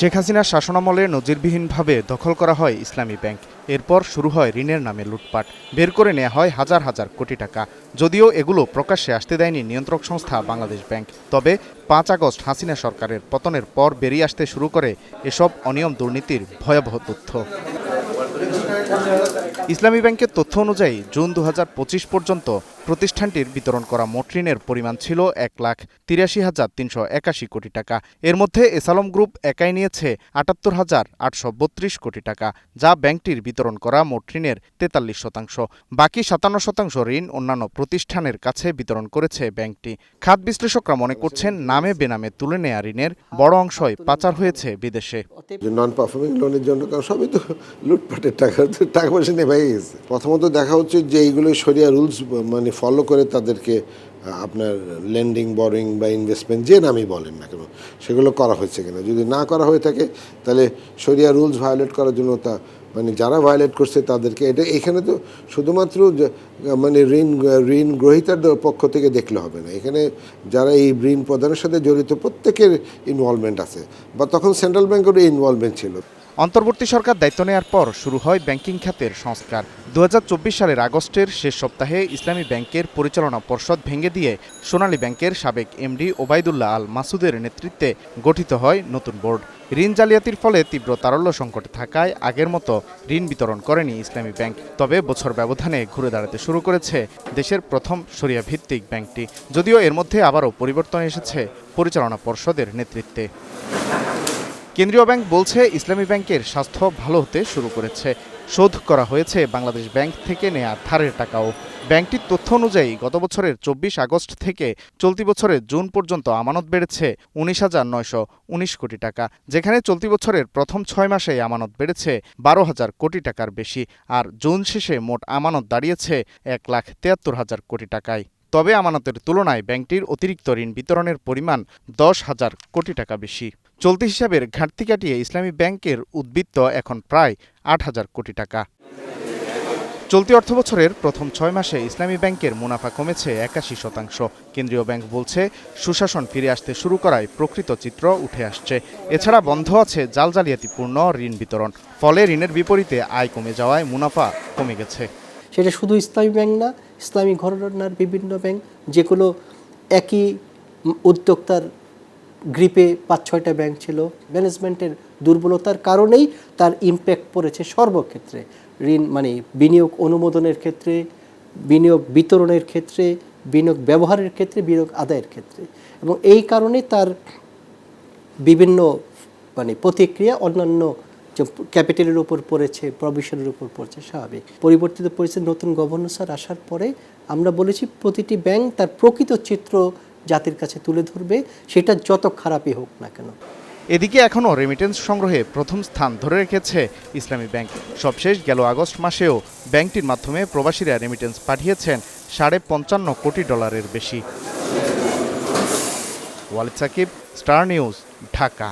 শেখ হাসিনার শাসনামলে নজিরবিহীনভাবে দখল করা হয় ইসলামী ব্যাংক। এরপর শুরু হয় ঋণের নামে লুটপাট। বের করে নেওয়া হয় হাজার হাজার কোটি টাকা। যদিও এগুলো প্রকাশ্যে আসতে দেয়নি নিয়ন্ত্রক সংস্থা বাংলাদেশ ব্যাংক। তবে পাঁচ আগস্ট হাসিনা সরকারের পতনের পর বেরিয়ে আসতে শুরু করে এসব অনিয়ম দুর্নীতির ভয়াবহ তথ্য। ইসলামী ব্যাংকের তথ্য অনুযায়ী জুন দু হাজার পঁচিশ পর্যন্ত প্রতিষ্ঠানটির বিতরণ করা মোট ঋণের পরিমাণ ছিল এক লাখ তিরাশি হাজার তিনশো একাশি কোটি টাকা। এর মধ্যে এসালম গ্রুপ একাই নিয়েছে আটাত্তর হাজার আটশো বত্রিশ কোটি টাকা, যা ব্যাংকটির বিতরণ করা মোট ঋণের তেতাল্লিশ শতাংশ। বাকি সাতান্ন শতাংশ ঋণ অন্যান্য প্রতিষ্ঠানের কাছে বিতরণ করেছে ব্যাংকটি। খাত বিশ্লেষকরা মনে করছেন, নামে বেনামে তুলে নেয়া ঋণের বড় অংশই পাচার হয়েছে বিদেশে। নন পারফর্মিং লোনের জন্য সবই তো লুটপাটের টাকা টাকা পয়সা গেছে। প্রথমত দেখা হচ্ছে যে এইগুলো সরিয়া রুলস মানে ফলো করে তাদেরকে আপনার লেন্ডিং বরিং বা ইনভেস্টমেন্ট যে নামই বলেন না কেন, সেগুলো করা হয়েছে কিনা? যদি না করা হয়ে থাকে, তাহলে সরিয়া রুলস ভায়োলেট করার জন্য তা মানে যারা ভায়োলেট করছে তাদেরকে, এটা এখানে তো শুধুমাত্র মানে ঋণ ঋণ গ্রহীতার পক্ষ থেকে দেখলে হবে না। এখানে যারা এই ঋণ প্রদানের সাথে জড়িত প্রত্যেকের ইনভলভমেন্ট আছে, বা তখন সেন্ট্রাল ব্যাংকেরও ইনভলভমেন্ট ছিল। অন্তর্বর্তী সরকার দায়িত্ব নেওয়ার পর শুরু হয় ব্যাংকিং খাতের সংস্কার। দু হাজার চব্বিশ সালের আগস্টের শেষ সপ্তাহে ইসলামী ব্যাংকের পরিচালনা পর্ষদ ভেঙে দিয়ে সোনালী ব্যাংকের সাবেক এমডি ওবায়দুল্লাহ আল মাসুদের নেতৃত্বে গঠিত হয় নতুন বোর্ড। ঋণ জালিয়াতির ফলে তীব্র তারল্য সংকটে থাকায় আগের মতো ঋণ বিতরণ করেনি ইসলামী ব্যাংক। তবে বছর ব্যবধানে ঘুরে দাঁড়াতে শুরু করেছে দেশের প্রথম সরিয়া ভিত্তিক ব্যাংকটি। যদিও এর মধ্যে আবারও পরিবর্তন এসেছে পরিচালনা পর্ষদের নেতৃত্বে। কেন্দ্রীয় ব্যাংক বলছে ইসলামী ব্যাংকের স্বাস্থ্য ভালো হতে শুরু করেছে। শোধ করা হয়েছে বাংলাদেশ ব্যাংক থেকে নেয়া ধারের টাকাও। ব্যাংকটির তথ্য অনুযায়ী গত বছরের চব্বিশ আগস্ট থেকে চলতি বছরের জুন পর্যন্ত আমানত বেড়েছে উনিশ হাজার নয়শো উনিশ কোটি টাকা, যেখানে চলতি বছরের প্রথম ছয় মাসে আমানত বেড়েছে বারো হাজার কোটি টাকার বেশি আর জুন শেষে মোট আমানত দাঁড়িয়েছে এক লাখ তিয়াত্তর হাজার কোটি টাকায়। তবে আমানতের তুলনায় ব্যাংকটির অতিরিক্ত ঋণ বিতরণের পরিমাণ দশ হাজার কোটি টাকা বেশি। চলতি হিসাবের ঘাটতি কাটিয়ে ইসলামী ব্যাংকের উদ্বৃত্ত এখন প্রায় আট হাজার কোটি টাকা। চলতি অর্থবছরের প্রথম ছয় মাসে ইসলামী ব্যাংকের মুনাফা কমেছে একাশি শতাংশ। কেন্দ্রীয় ব্যাংক বলছে, সুশাসন ফিরে আসতে শুরু করায় প্রকৃত চিত্র উঠে আসছে। এছাড়া বন্ধ আছে জাল জালিয়াতিপূর্ণ ঋণ বিতরণ। ফলে ঋণের বিপরীতে আয় কমে যাওয়ায় মুনাফা কমে গেছে। সেটা শুধু ইসলামী ব্যাংক না, ইসলামী ঘরানার বিভিন্ন ব্যাংক, যেগুলো একই উদ্যোক্তার গ্রিপে পাঁচ ছয়টা ব্যাংক ছিল। ম্যানেজমেন্টের দুর্বলতার কারণেই তার ইম্প্যাক্ট পড়েছে সর্বক্ষেত্রে। ঋণ মানে বিনিয়োগ অনুমোদনের ক্ষেত্রে, বিনিয়োগ বিতরণের ক্ষেত্রে, বিনিয়োগ ব্যবহারের ক্ষেত্রে, বিনিয়োগ আদায়ের ক্ষেত্রে। এবং এই কারণে তার বিভিন্ন মানে প্রতিক্রিয়া অন্যান্য ক্যাপিটালের উপর পড়েছে, প্রভিশনের উপর পড়ছে স্বাভাবিক। পরিবর্তিত পরিস্থিতি, নতুন গভর্নেন্সার আসার পরে আমরা বলেছি প্রতিটি ব্যাংক তার প্রকৃত চিত্র জাতির কাছে তুলে ধরবে, সেটা যত খারাপই হোক না কেন। এদিকে এখনও রেমিটেন্স সংগ্রহে প্রথম স্থান ধরে রেখেছে ইসলামী ব্যাংক। সবশেষ গেল আগস্ট মাসেও ব্যাংকটির মাধ্যমে প্রবাসীরা রেমিটেন্স পাঠিয়েছেন সাড়ে পঞ্চান্ন কোটি ডলারের বেশি। Walid Sakib, Star News, Dhaka.